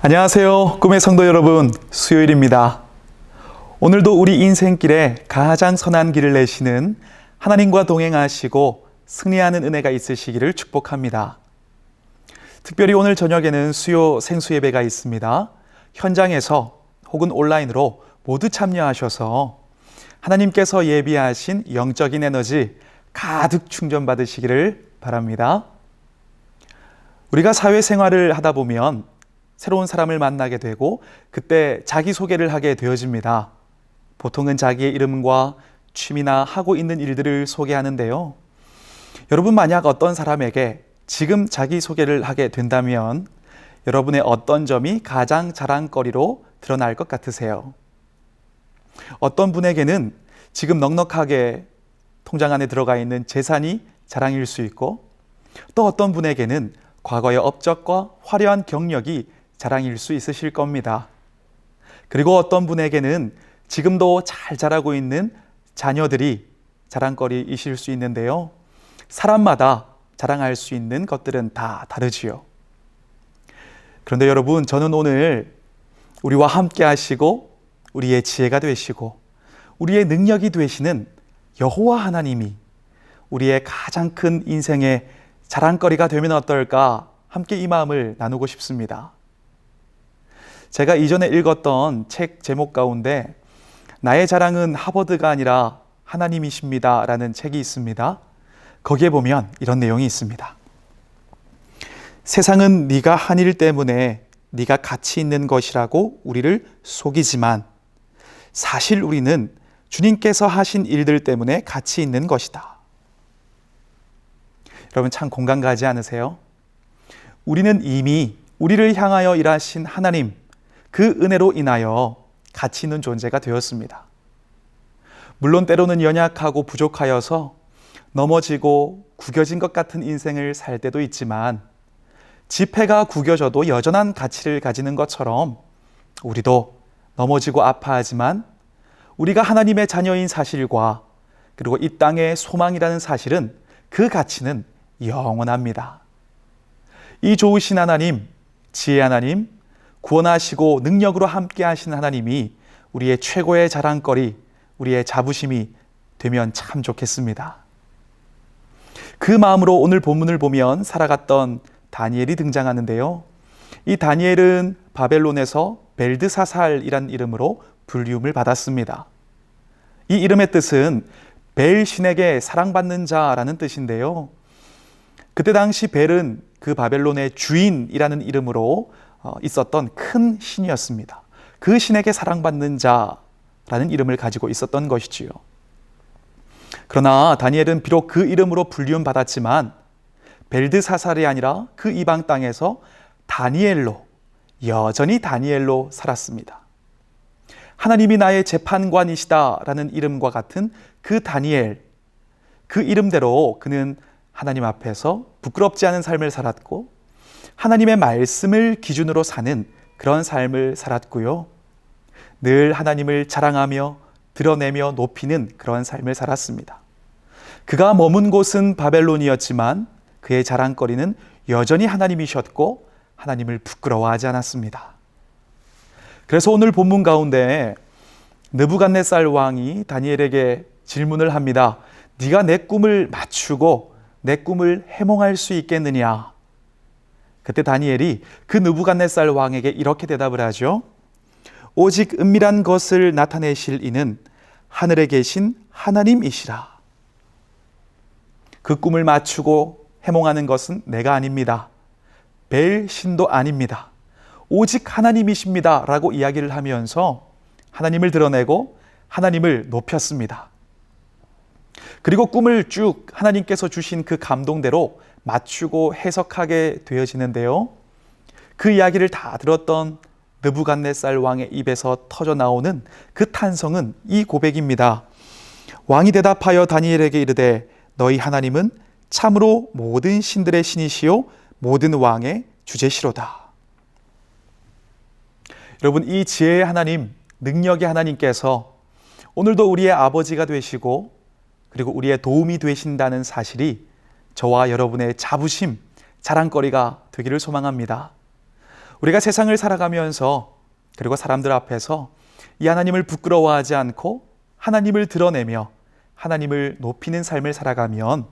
안녕하세요. 꿈의 성도 여러분. 수요일입니다. 오늘도 우리 인생길에 가장 선한 길을 내시는 하나님과 동행하시고 승리하는 은혜가 있으시기를 축복합니다. 특별히 오늘 저녁에는 수요 생수 예배가 있습니다. 현장에서 혹은 온라인으로 모두 참여하셔서 하나님께서 예비하신 영적인 에너지 가득 충전받으시기를 바랍니다. 우리가 사회생활을 하다 보면 새로운 사람을 만나게 되고 그때 자기소개를 하게 되어집니다. 보통은 자기의 이름과 취미나 하고 있는 일들을 소개하는데요. 여러분 만약 어떤 사람에게 지금 자기소개를 하게 된다면 여러분의 어떤 점이 가장 자랑거리로 드러날 것 같으세요? 어떤 분에게는 지금 넉넉하게 통장 안에 들어가 있는 재산이 자랑일 수 있고 또 어떤 분에게는 과거의 업적과 화려한 경력이 자랑일 수 있으실 겁니다. 그리고 어떤 분에게는 지금도 잘 자라고 있는 자녀들이 자랑거리이실 수 있는데요. 사람마다 자랑할 수 있는 것들은 다 다르지요. 그런데 여러분, 저는 오늘 우리와 함께 하시고 우리의 지혜가 되시고 우리의 능력이 되시는 여호와 하나님이 우리의 가장 큰 인생의 자랑거리가 되면 어떨까 함께 이 마음을 나누고 싶습니다. 제가 이전에 읽었던 책 제목 가운데 나의 자랑은 하버드가 아니라 하나님이십니다 라는 책이 있습니다. 거기에 보면 이런 내용이 있습니다. 세상은 네가 한 일 때문에 네가 가치 있는 것이라고 우리를 속이지만 사실 우리는 주님께서 하신 일들 때문에 가치 있는 것이다. 여러분 참 공감 가지 않으세요? 우리는 이미 우리를 향하여 일하신 하나님, 그 은혜로 인하여 가치 있는 존재가 되었습니다. 물론 때로는 연약하고 부족하여서 넘어지고 구겨진 것 같은 인생을 살 때도 있지만 지폐가 구겨져도 여전한 가치를 가지는 것처럼 우리도 넘어지고 아파하지만 우리가 하나님의 자녀인 사실과 그리고 이 땅의 소망이라는 사실은 그 가치는 영원합니다. 이 좋으신 하나님, 지혜 하나님, 구원하시고 능력으로 함께 하신 하나님이 우리의 최고의 자랑거리, 우리의 자부심이 되면 참 좋겠습니다. 그 마음으로 오늘 본문을 보면 살아갔던 다니엘이 등장하는데요. 이 다니엘은 바벨론에서 벨드사살이란 이름으로 불리움을 받았습니다. 이 이름의 뜻은 벨 신에게 사랑받는 자라는 뜻인데요. 그때 당시 벨은 그 바벨론의 주인이라는 이름으로 어, 있었던 큰 신이었습니다. 그 신에게 사랑받는 자라는 이름을 가지고 있었던 것이지요. 그러나 다니엘은 비록 그 이름으로 불리움 받았지만 벨드사살이 아니라 그 이방 땅에서 다니엘로 여전히 다니엘로 살았습니다. 하나님이 나의 재판관이시다라는 이름과 같은 그 다니엘 그 이름대로 그는 하나님 앞에서 부끄럽지 않은 삶을 살았고 하나님의 말씀을 기준으로 사는 그런 삶을 살았고요. 늘 하나님을 자랑하며 드러내며 높이는 그런 삶을 살았습니다. 그가 머문 곳은 바벨론이었지만 그의 자랑거리는 여전히 하나님이셨고 하나님을 부끄러워하지 않았습니다. 그래서 오늘 본문 가운데 느부갓네살 왕이 다니엘에게 질문을 합니다. 네가 내 꿈을 맞추고 내 꿈을 해몽할 수 있겠느냐? 그때 다니엘이 그 느부갓네살 왕에게 이렇게 대답을 하죠. 오직 은밀한 것을 나타내실 이는 하늘에 계신 하나님이시라. 그 꿈을 맞추고 해몽하는 것은 내가 아닙니다. 벨 신도 아닙니다. 오직 하나님이십니다. 라고 이야기를 하면서 하나님을 드러내고 하나님을 높였습니다. 그리고 꿈을 쭉 하나님께서 주신 그 감동대로 맞추고 해석하게 되어지는데요. 그 이야기를 다 들었던 느부갓네살 왕의 입에서 터져 나오는 그 탄성은 이 고백입니다. 왕이 대답하여 다니엘에게 이르되 너희 하나님은 참으로 모든 신들의 신이시요 모든 왕의 주제시로다. 여러분 이 지혜의 하나님, 능력의 하나님께서 오늘도 우리의 아버지가 되시고 그리고 우리의 도움이 되신다는 사실이 저와 여러분의 자부심, 자랑거리가 되기를 소망합니다. 우리가 세상을 살아가면서 그리고 사람들 앞에서 이 하나님을 부끄러워하지 않고 하나님을 드러내며 하나님을 높이는 삶을 살아가면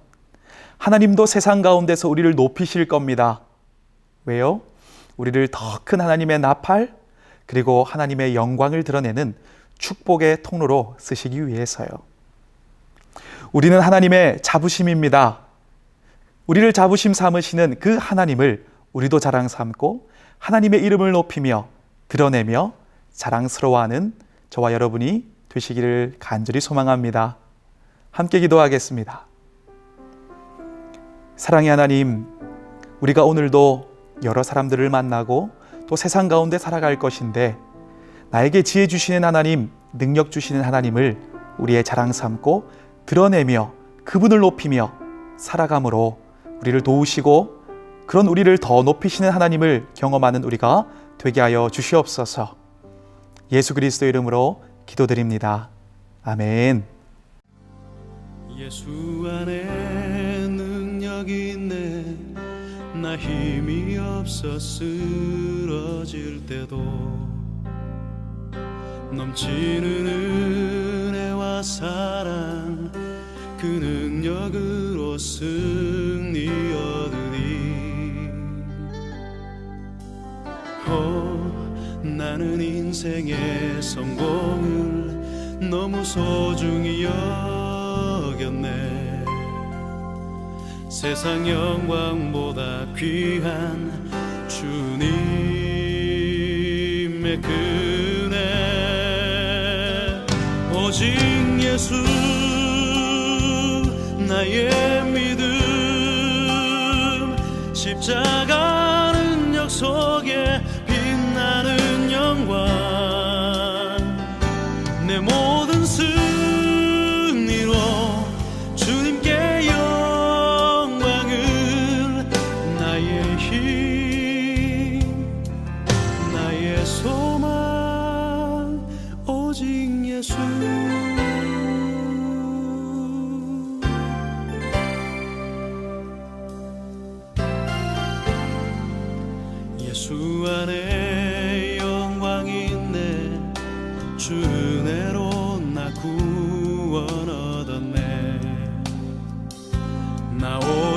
하나님도 세상 가운데서 우리를 높이실 겁니다. 왜요? 우리를 더 큰 하나님의 나팔 그리고 하나님의 영광을 드러내는 축복의 통로로 쓰시기 위해서요. 우리는 하나님의 자부심입니다. 우리를 자부심 삼으시는 그 하나님을 우리도 자랑 삼고 하나님의 이름을 높이며 드러내며 자랑스러워하는 저와 여러분이 되시기를 간절히 소망합니다. 함께 기도하겠습니다. 사랑의 하나님, 우리가 오늘도 여러 사람들을 만나고 또 세상 가운데 살아갈 것인데 나에게 지혜 주시는 하나님, 능력 주시는 하나님을 우리의 자랑 삼고 드러내며 그분을 높이며 살아감으로 우리를 도우시고 그런 우리를 더 높이시는 하나님을 경험하는 우리가 되게 하여 주시옵소서. 예수 그리스도 이름으로 기도드립니다. 아멘. 예수 안에 능력이 있네 나 힘이 없어 쓰러질 때도 넘치는 은혜와 사랑 그 능력으로 승리 얻으리 어, 나는 인생의 성공을 너무 소중히 여겼네. 세상 영광보다 귀한 주님의 그네. 오직 예수 나의 믿음. 십자가 능력 속에 빛나는 영광. 내 모든 승리로 주님께 영광을 나의 힘. 나의 소망 오직 예수 예수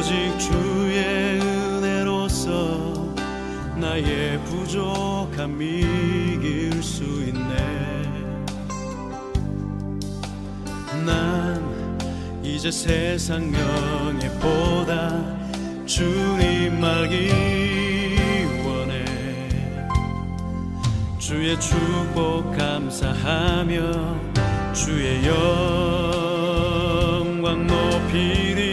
오직 주의 은혜로서 나의 부족함 이길 수 있네. 난 이제 세상 명예보다 주님 알기 원해. 주의 축복 감사하며 주의 영광 높이리